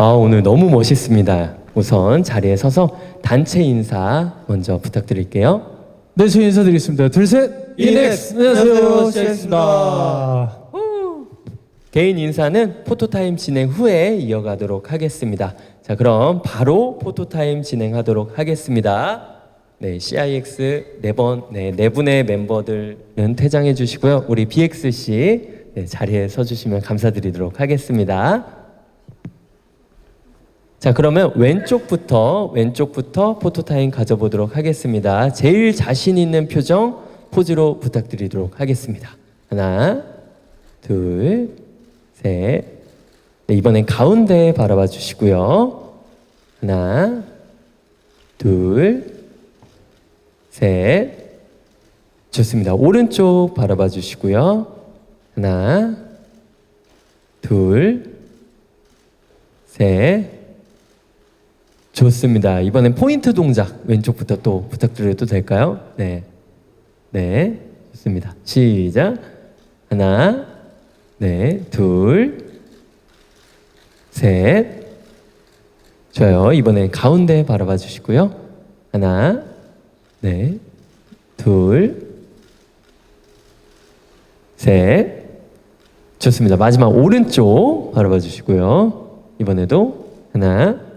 아, 오늘 너무 멋있습니다. 우선 자리에 서서 단체 인사 먼저 부탁드릴게요. 네, 저희 인사드리겠습니다. 둘, 셋. 이넥스. 안녕하세요. 시작했습니다. 개인 인사는 포토타임 진행 후에 이어가도록 하겠습니다. 자, 그럼 바로 포토타임 진행하도록 하겠습니다. 네, CIX 네 번, 네, 네 분의 멤버들은 퇴장해 주시고요. 우리 BX 씨 네, 자리에 서 주시면 감사드리도록 하겠습니다. 자, 그러면 왼쪽부터 왼쪽부터 포토타임 가져보도록 하겠습니다. 제일 자신 있는 표정 포즈로 부탁드리도록 하겠습니다. 하나, 둘, 셋. 네, 이번엔 가운데 바라봐 주시고요. 하나, 둘, 셋. 좋습니다. 오른쪽 바라봐 주시고요. 하나, 둘, 셋. 좋습니다. 이번엔 포인트 동작 왼쪽부터 또 부탁드려도 될까요? 네. 네. 좋습니다. 시작. 하나, 네, 둘, 셋. 좋아요. 이번엔 가운데 바라봐 주시고요. 하나, 네, 둘, 셋. 좋습니다. 마지막 오른쪽 바라봐 주시고요. 이번에도 하나,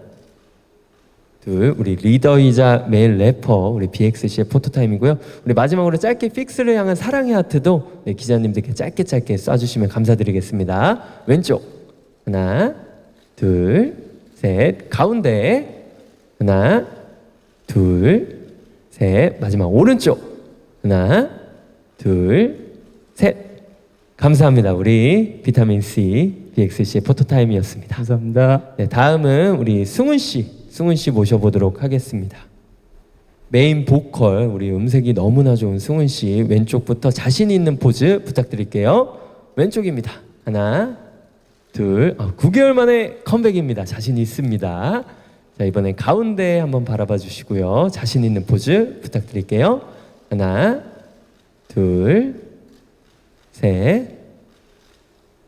둘, 우리 리더이자 메일 래퍼 우리 BXC의 포토타임이고요. 우리 마지막으로 짧게 픽스를 향한 사랑의 하트도 네, 기자님들께 짧게 짧게 쏴주시면 감사드리겠습니다. 왼쪽 하나, 둘, 셋, 가운데 하나, 둘, 셋, 마지막 오른쪽 하나, 둘, 셋. 감사합니다. 우리 비타민 C BXC의 포토타임이었습니다. 감사합니다. 네, 다음은 우리 승훈 씨, 승훈 씨 모셔보도록 하겠습니다. 메인 보컬, 우리 음색이 너무나 좋은 승훈 씨 왼쪽부터 자신 있는 포즈 부탁드릴게요. 왼쪽입니다. 하나, 둘, 아, 9개월 만에 컴백입니다. 자신 있습니다. 자 이번엔 가운데 한번 바라봐 주시고요. 자신 있는 포즈 부탁드릴게요. 하나, 둘, 셋.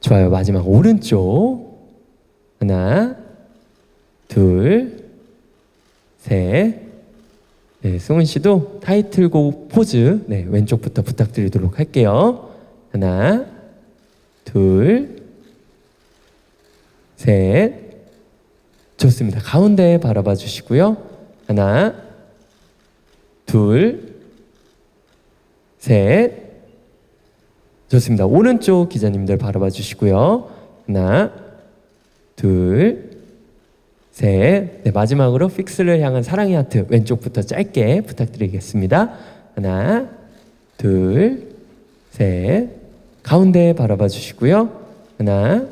좋아요. 마지막 오른쪽. 하나, 둘, 셋. 네, 승훈 씨도 타이틀곡 포즈 네, 왼쪽부터 부탁드리도록 할게요. 하나, 둘, 셋. 좋습니다. 가운데 바라봐 주시고요. 하나, 둘, 셋. 좋습니다. 오른쪽 기자님들 바라봐 주시고요. 하나, 둘, 셋. 네, 마지막으로 픽스를 향한 사랑의 하트 왼쪽부터 짧게 부탁드리겠습니다. 하나, 둘, 셋. 가운데 바라봐 주시고요. 하나,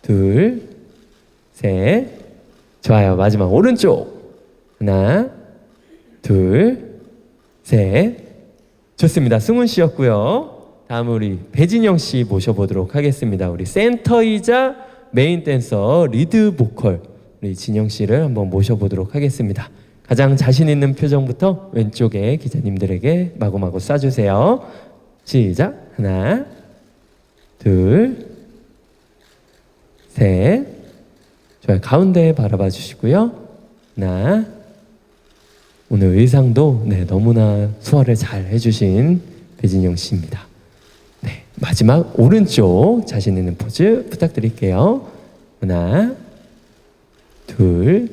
둘, 셋. 좋아요. 마지막 오른쪽. 하나, 둘, 셋. 좋습니다. 승훈 씨였고요. 다음 우리 배진영 씨 모셔보도록 하겠습니다. 우리 센터이자 메인 댄서 리드 보컬 우리 진영 씨를 한번 모셔보도록 하겠습니다. 가장 자신 있는 표정부터 왼쪽에 기자님들에게 마구마구 쏴주세요. 시작. 하나, 둘, 셋. 좋아요. 가운데 바라봐 주시고요. 하나. 오늘 의상도 네, 너무나 소화를 잘 해주신 배진영 씨입니다. 네, 마지막 오른쪽 자신 있는 포즈 부탁드릴게요. 하나, 둘,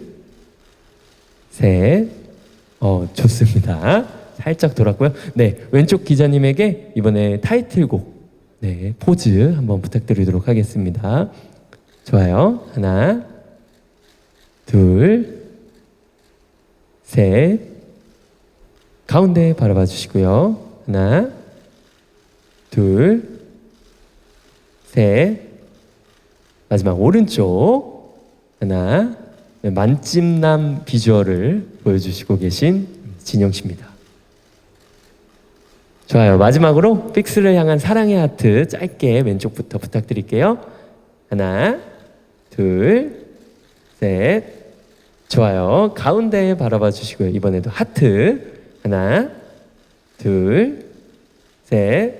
셋. 어, 좋습니다. 살짝 돌았고요. 네, 왼쪽 기자님에게 이번에 타이틀곡 네, 포즈 한번 부탁드리도록 하겠습니다. 좋아요. 하나, 둘, 셋. 가운데 바라봐 주시고요. 하나, 둘, 셋. 마지막 오른쪽. 하나. 네, 만찜남 비주얼을 보여주시고 계신 진영 씨입니다. 좋아요. 마지막으로 픽스를 향한 사랑의 하트 짧게 왼쪽부터 부탁드릴게요. 하나, 둘, 셋. 좋아요. 가운데 바라봐 주시고요. 이번에도 하트. 하나, 둘, 셋.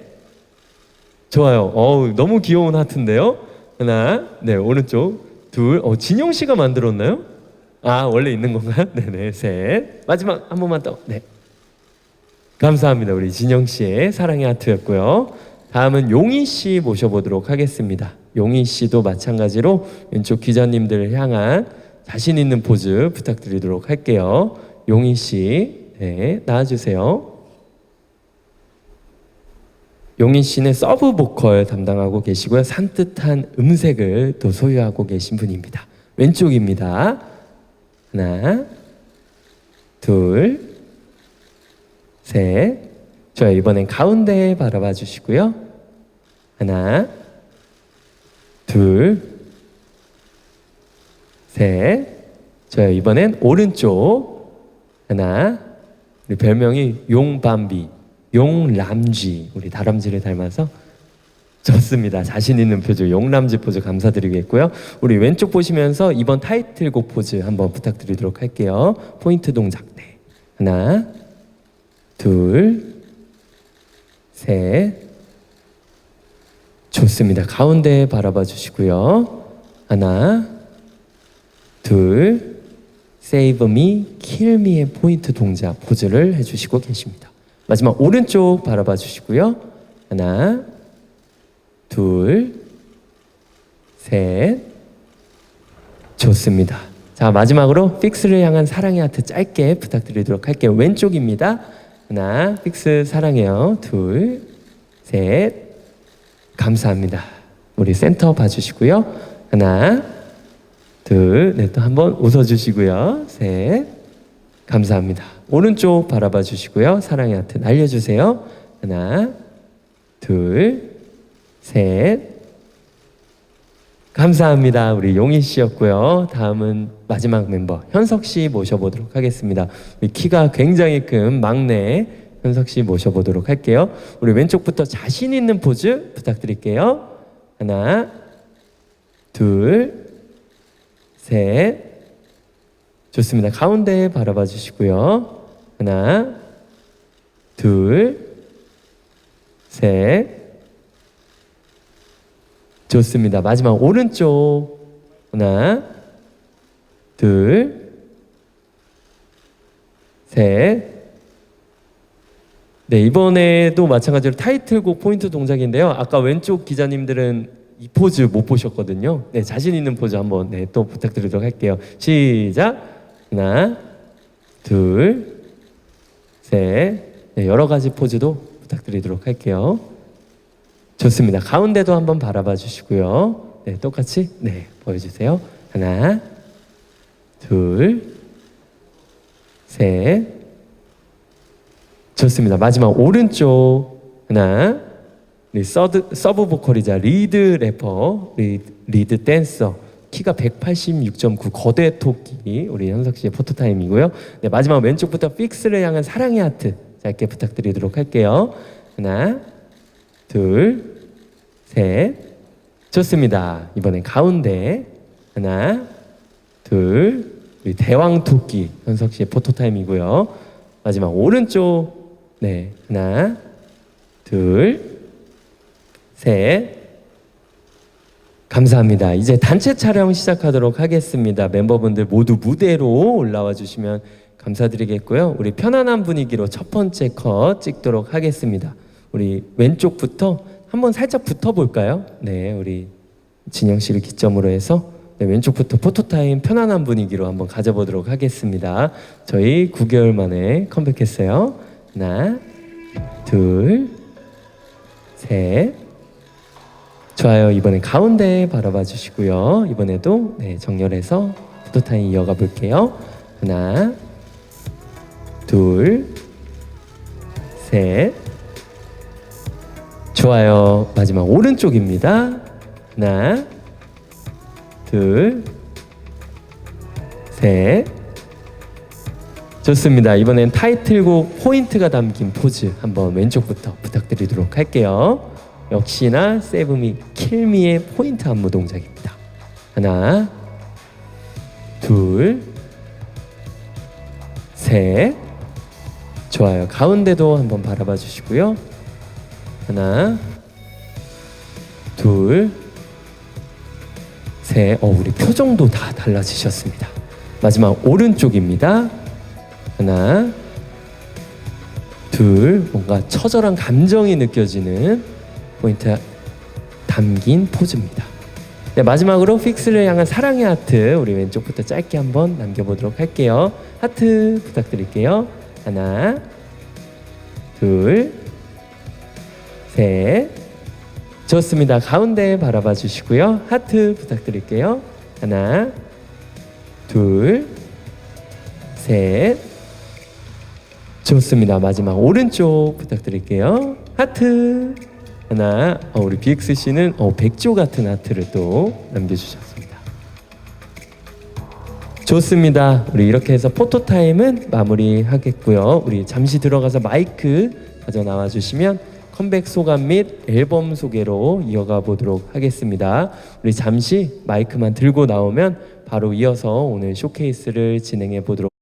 좋아요. 어우, 너무 귀여운 하트인데요. 하나, 네, 오른쪽. 둘, 어, 진영 씨가 만들었나요? 아, 원래 있는 건가요? 네네, 셋. 마지막 한 번만 더. 네. 감사합니다. 우리 진영 씨의 사랑의 하트였고요. 다음은 용희 씨 모셔보도록 하겠습니다. 용희 씨도 마찬가지로 왼쪽 기자님들을 향한 자신 있는 포즈 부탁드리도록 할게요. 용희 씨, 네, 나와주세요. 용인 씨는 서브 보컬 담당하고 계시고요. 산뜻한 음색을 또 소유하고 계신 분입니다. 왼쪽입니다. 하나, 둘, 셋. 좋아요. 이번엔 가운데 바라봐 주시고요. 하나, 둘, 셋. 좋아요. 이번엔 오른쪽. 하나. 우리 별명이 용밤비, 용람쥐. 우리 다람쥐를 닮아서 좋습니다. 자신 있는 포즈, 용람쥐 포즈 감사드리겠고요. 우리 왼쪽 보시면서 이번 타이틀곡 포즈 한번 부탁드리도록 할게요. 포인트 동작. 네. 하나, 둘, 셋. 좋습니다. 가운데 바라봐 주시고요. 하나, 둘, Save Me, Kill Me의 포인트 동작 포즈를 해주시고 계십니다. 마지막 오른쪽 바라봐 주시고요. 하나, 둘, 셋. 좋습니다. 자, 마지막으로 픽스를 향한 사랑의 하트 짧게 부탁드리도록 할게요. 왼쪽입니다. 하나, 픽스 사랑해요. 둘, 셋. 감사합니다. 우리 센터 봐주시고요. 하나, 둘, 네, 또 한 번 웃어주시고요. 셋. 감사합니다. 오른쪽 바라봐 주시고요. 사랑의 하트 날려주세요. 하나, 둘, 셋. 감사합니다. 우리 용희 씨였고요. 다음은 마지막 멤버 현석 씨 모셔보도록 하겠습니다. 우리 키가 굉장히 큰 막내 현석 씨 모셔보도록 할게요. 우리 왼쪽부터 자신 있는 포즈 부탁드릴게요. 하나, 둘, 셋. 좋습니다. 가운데 바라봐 주시고요. 하나, 둘, 셋. 좋습니다. 마지막 오른쪽. 하나, 둘, 셋. 네, 이번에도 마찬가지로 타이틀곡 포인트 동작인데요. 아까 왼쪽 기자님들은 이 포즈 못 보셨거든요. 네, 자신 있는 포즈 한번 네, 또 부탁드리도록 할게요. 시작. 하나, 둘, 셋. 네, 여러 가지 포즈도 부탁드리도록 할게요. 좋습니다. 가운데도 한번 바라봐 주시고요. 네, 똑같이 네, 보여주세요. 하나, 둘, 셋. 좋습니다. 마지막 오른쪽 하나, 우리 서드, 서브 보컬이자 리드 래퍼, 리드, 리드 댄서 키가 186.9 거대 토끼 우리 현석 씨의 포토타임이고요. 네, 마지막 왼쪽부터 픽스를 향한 사랑의 하트 짧게 부탁드리도록 할게요. 하나, 둘, 셋. 좋습니다. 이번엔 가운데 하나, 둘, 우리 대왕 토끼 현석 씨의 포토 타임이고요. 마지막 오른쪽 네 하나, 둘, 셋. 감사합니다. 이제 단체 촬영 시작하도록 하겠습니다. 멤버분들 모두 무대로 올라와 주시면 감사드리겠고요. 우리 편안한 분위기로 첫 번째 컷 찍도록 하겠습니다. 우리 왼쪽부터 한번 살짝 붙어 볼까요? 네, 우리 진영 씨를 기점으로 해서 네, 왼쪽부터 포토타임 편안한 분위기로 한번 가져보도록 하겠습니다. 저희 9개월 만에 컴백했어요. 하나, 둘, 셋. 좋아요. 이번엔 가운데 바라봐 주시고요. 이번에도 네, 정렬해서 포토타임 이어가 볼게요. 하나, 둘, 셋. 좋아요. 마지막 오른쪽입니다. 하나, 둘, 셋. 좋습니다. 이번엔 타이틀곡 포인트가 담긴 포즈 한번 왼쪽부터 부탁드리도록 할게요. 역시나 세브미 킬미의 포인트 안무 동작입니다. 하나, 둘, 셋. 좋아요. 가운데도 한번 바라봐 주시고요. 하나, 둘, 셋. 어, 우리 표정도 다 달라지셨습니다. 마지막 오른쪽입니다. 하나, 둘. 뭔가 처절한 감정이 느껴지는 포인트 담긴 포즈입니다. 네, 마지막으로 픽스를 향한 사랑의 하트 우리 왼쪽부터 짧게 한번 남겨보도록 할게요. 하트 부탁드릴게요. 하나, 둘, 셋. 좋습니다. 가운데 바라봐 주시고요. 하트 부탁드릴게요. 하나, 둘, 셋. 좋습니다. 마지막 오른쪽 부탁드릴게요. 하트. 하나. 어, 우리 BX 씨는 어, 백조 같은 하트를 또 남겨주셨습니다. 좋습니다. 우리 이렇게 해서 포토 타임은 마무리하겠고요. 우리 잠시 들어가서 마이크 가져 나와 주시면 컴백 소감 및 앨범 소개로 이어가 보도록 하겠습니다. 우리 잠시 마이크만 들고 나오면 바로 이어서 오늘 쇼케이스를 진행해 보도록